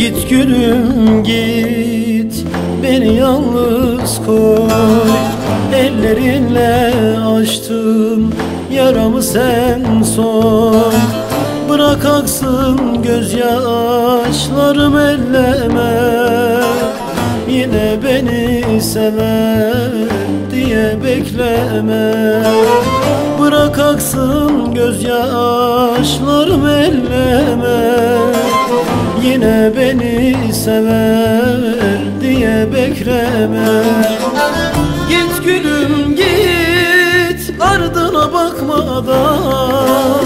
Git gülüm git. Beni yalnız koy. Ellerinle açtım. Yaramı sen son Bırak aksın gözyaşlarım elleme. Yine beni sever diye bekleme. Bırak aksın gözyaşlarım elleme Yine beni sever diye bekleme. Git gülüm git ardına bakmadan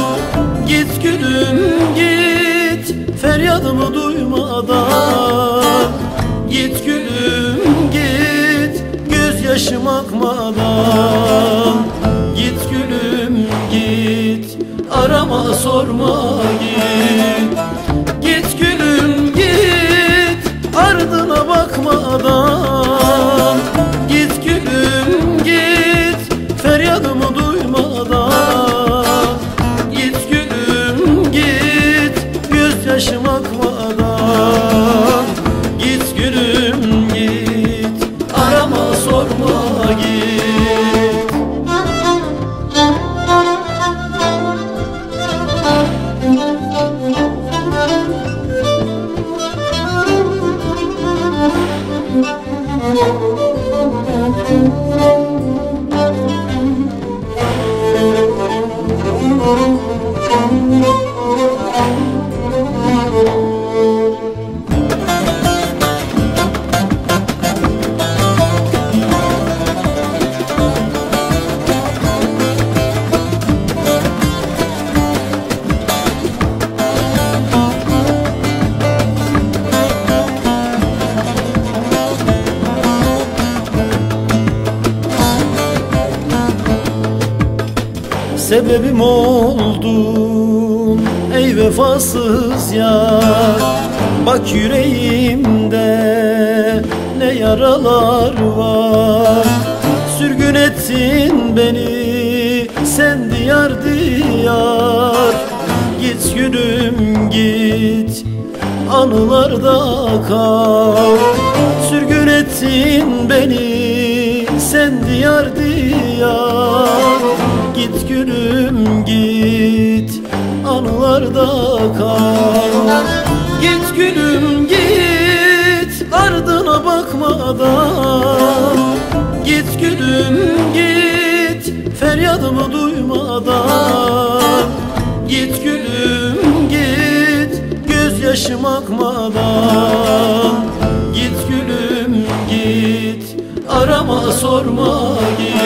Git gülüm git feryadımı duymadan Git gülüm git gözyaşım akmadan Git gülüm git arama sorma git Thank you. Sebebim oldun ey vefasız yar. Bak yüreğimde ne yaralar var. Sürgün ettin beni sen diyar diyar. Git gülüm git anılarda kal. Sürgün ettin beni sen diyar diyar anılarda kal. Git gülüm git. Ardına bakmadan Git gülüm git. Feryadımı duymadan Git gülüm git. Gözyaşım akmadan Git gülüm git. Arama sorma git